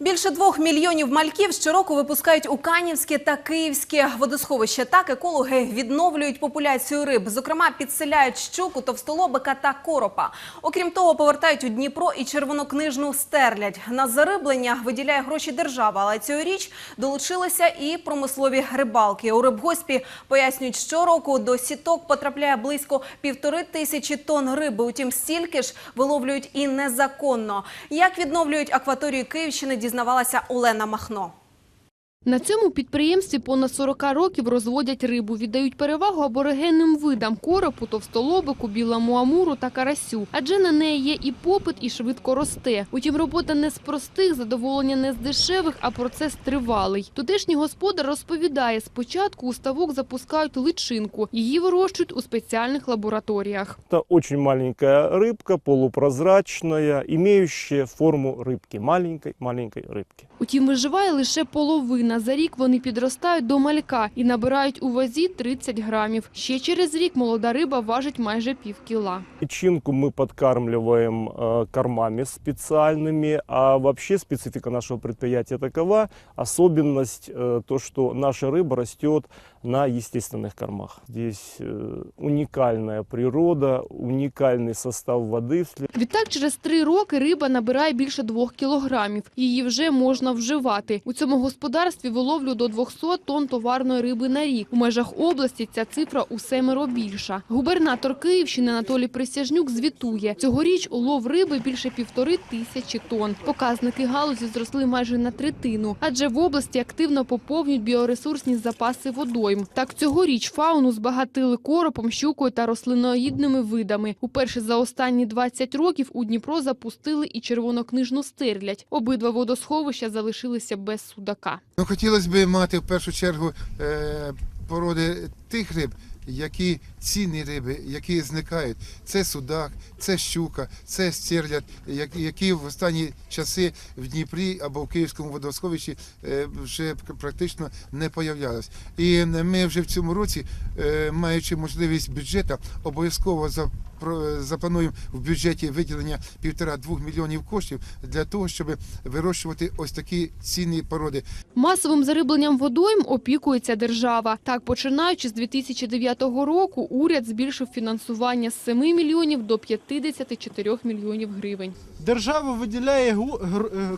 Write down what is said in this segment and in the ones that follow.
Більше двох мільйонів мальків щороку випускають у Канівське та Київське водосховища. Так екологи відновлюють популяцію риб. Зокрема, підселяють щуку, товстолобика та коропа. Окрім того, повертають у Дніпро і червонокнижну стерлядь. На зариблення виділяє гроші держава, але цьогоріч долучилися і промислові рибалки. У рибгоспі пояснюють, щороку до сіток потрапляє близько півтори тисячі тонн риби. Утім, стільки ж виловлюють і незаконно. Як відновлюють акваторію Київщини, дізнавалася Олена Махно. На цьому підприємстві понад 40 років розводять рибу. Віддають перевагу аборигенним видам – коропу, товстолобику, білому амуру та карасю. Адже на неї є і попит, і швидко росте. Утім, робота не з простих, задоволення не з дешевих, а процес тривалий. Тутешній господар розповідає, спочатку у ставок запускають личинку. Її вирощують у спеціальних лабораторіях. Это очень маленькая рыбка, полупрозрачная, имеющая форму рыбки, маленькой-маленькой рыбки. Утім, виживає лише половина. За рік вони підростають до малька і набирають у вазі 30 грамів. Ще через рік молода риба важить майже пів кіла. Личинку мы подкармливаем э, кормами специальными, а вообще специфика нашего предприятия такова, особенность э, то, что наша рыба растет на естественных кормах. Здесь э, уникальная природа, уникальный состав воды. вслед- Відтак, через три роки риба набирає більше двох кілограмів. Її вже можна вживати. У цьому господарстві виловлю до 200 тонн товарної риби на рік. У межах області ця цифра у семеро більша. Губернатор Київщини Анатолій Присяжнюк звітує. Цьогоріч улов риби більше півтори тисячі тонн. Показники галузі зросли майже на третину, адже в області активно поповнюють біоресурсні запаси водойм. Так цьогоріч фауну збагатили коропом, щукою та рослиноїдними видами. Уперше за останні 20 років у Дніпро запустили і червонокнижну стерлядь. Обидва водосховища залишилися без судака. Ну, хотілося б мати в першу чергу е, породи тих риб, які цінні риби, які зникають. Це судак, це щука, це стерлядь, які в останні часи в Дніпрі або в Київському водосховищі е, вже практично не появлялись. І ми вже в цьому році, е, маючи можливість бюджету, обов'язково за заплануємо в бюджеті виділення півтора-двох мільйонів коштів для того, щоб вирощувати ось такі цінні породи. Масовим зарибленням водойм опікується держава. Так, починаючи з 2009 року, уряд збільшив фінансування з 7 мільйонів до 54 мільйонів гривень. держава виділяє е,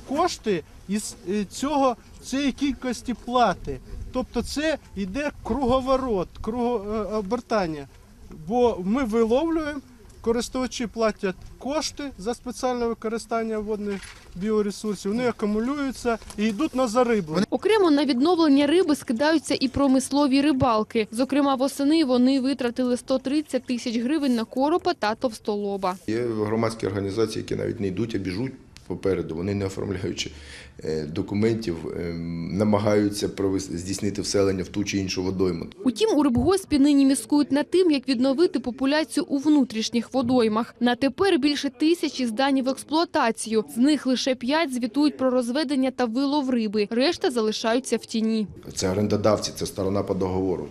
кошти із е, цього цієї кількості плати. Тобто це йде круговорот, кругообертання. Бо ми виловлюємо, користувачі платять кошти за спеціальне використання водних біоресурсів, вони акумулюються і йдуть на зариблення. Окремо на відновлення риби скидаються і промислові рибалки. Зокрема, восени вони витратили 130 тисяч гривень на коропа та товстолоба. Є громадські організації, які навіть не йдуть, а біжуть попереду. Вони не оформляючи е, документів, ем, намагаються здійснити вселення в ту чи іншу водойму. Утім, у рибгоспі нині міскують над тим, як відновити популяцію у внутрішніх водоймах. На тепер більше тисячі здані в експлуатацію. З них лише п'ять звітують про розведення та вилов риби. Решта залишаються в тіні. Це орендодавці, це сторона по договору.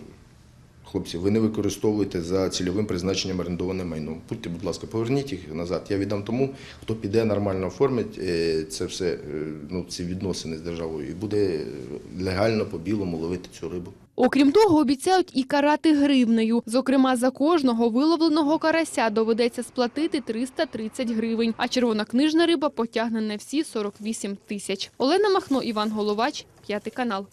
Хлопці, ви не використовуєте за цільовим призначенням орендоване майно. Будьте, будь ласка, поверніть їх назад. Я віддам тому, хто піде нормально оформить е, це все, е, ну, ці відносини з державою, і буде легально по білому ловити цю рибу. Окрім того, обіцяють і карати гривнею. Зокрема, за кожного виловленого карася доведеться сплатити 330 гривень, а червонокнижна риба потягне на всі 48 тисяч. Олена Махно, Іван Головач, п'ятий канал.